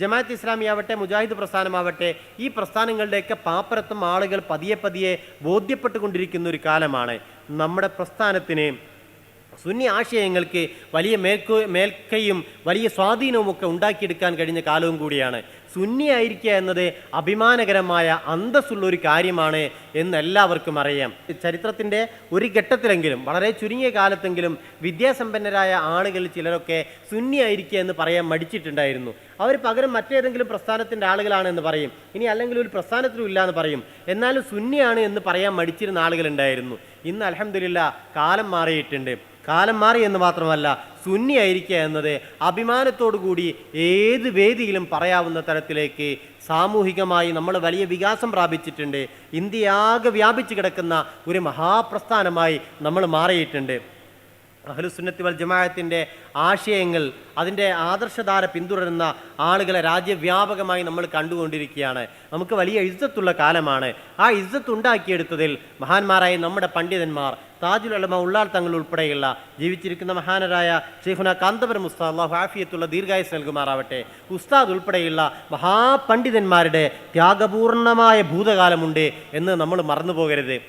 ജമാഅത്ത് ഇസ്ലാമിയാവട്ടെ മുജാഹിദ് പ്രസ്ഥാനമാവട്ടെ ഈ പ്രസ്ഥാനങ്ങളുടെയൊക്കെ പാപ്പരത്വം ആളുകൾ പതിയെ പതിയെ ബോധ്യപ്പെട്ടുകൊണ്ടിരിക്കുന്ന ഒരു കാലമാണ്. നമ്മുടെ പ്രസ്ഥാനത്തിന് സുന്നി ആശയങ്ങൾക്ക് വലിയ മേൽക്കോ മേൽക്കയും വലിയ സ്വാധീനവും ഒക്കെ ഉണ്ടാക്കിയെടുക്കാൻ കഴിഞ്ഞ കാലവും കൂടിയാണ്. സുന്നി ആയിരിക്കുക എന്നത് അഭിമാനകരമായ അന്തസ്സുള്ള ഒരു കാര്യമാണ് എന്ന് എല്ലാവർക്കും അറിയാം. ചരിത്രത്തിന്റെ ഒരു ഘട്ടത്തിലെങ്കിലും വളരെ ചുരുങ്ങിയ കാലത്തെങ്കിലും വിദ്യാസമ്പന്നരായ ആളുകൾ ചിലരൊക്കെ സുന്നി ആയിരിക്കുക എന്ന് പറയാൻ മടിച്ചിട്ടുണ്ടായിരുന്നു. അവർ പകരം മറ്റേതെങ്കിലും പ്രസ്ഥാനത്തിന്റെ ആളുകളാണെന്ന് പറയും. ഇനി അല്ലെങ്കിൽ ഒരു പ്രസ്ഥാനത്തിലും ഇല്ല എന്ന് പറയും. എന്നാലും സുന്നിയാണ് എന്ന് പറയാൻ മടിച്ചിരുന്ന ആളുകളുണ്ടായിരുന്നു ഇന്ന് അലഹമില്ല കാലം മാറിയിട്ടുണ്ട്. കാലം മാറി എന്ന് മാത്രമല്ല സുന്നി ആയിരിക്കുക എന്നത് അഭിമാനത്തോടു കൂടി ഏത് വേദിയിലും പറയാവുന്ന തരത്തിലേക്ക് സാമൂഹികമായി നമ്മൾ വലിയ വികാസം പ്രാപിച്ചിട്ടുണ്ട്. ഇന്ത്യയാകെ വ്യാപിച്ചു കിടക്കുന്ന ഒരു മഹാപ്രസ്ഥാനമായി നമ്മൾ മാറിയിട്ടുണ്ട്. അഹ്ലുസുന്നത്തി വൽ ജമാഅത്തിന്റെ ആശയങ്ങൾ അതിന്റെ ആദർശധാര പിന്തുടരുന്ന ആളുകളെ രാജ്യവ്യാപകമായി നമ്മൾ കണ്ടുകൊണ്ടിരിക്കുകയാണ്. നമുക്ക് വലിയ ഇജ്ജത്തുള്ള കാലമാണ്. ആ ഇജ്ജത്ത് ഉണ്ടാക്കിയെടുത്തതിൽ മഹാന്മാരായ നമ്മുടെ പണ്ഡിതന്മാർ താജുൽ അലമ ഉള്ളാൽ തങ്ങൾ ഉൾപ്പെടെയുള്ള ജീവിച്ചിരിക്കുന്ന മഹാനരായ ഷെയ്ഖുന കാന്തപുര മുസ്താ അള്ളാഹു ആഫിയത്തുള്ള ദീർഘായുസ് നൽകുമാറാവട്ടെ. ഉസ്താദ് ഉൾപ്പെടെയുള്ള മഹാപണ്ഡിതന്മാരുടെ ത്യാഗപൂർണമായ ഭൂതകാലമുണ്ട് എന്ന് നമ്മൾ മറന്നു പോകരുത്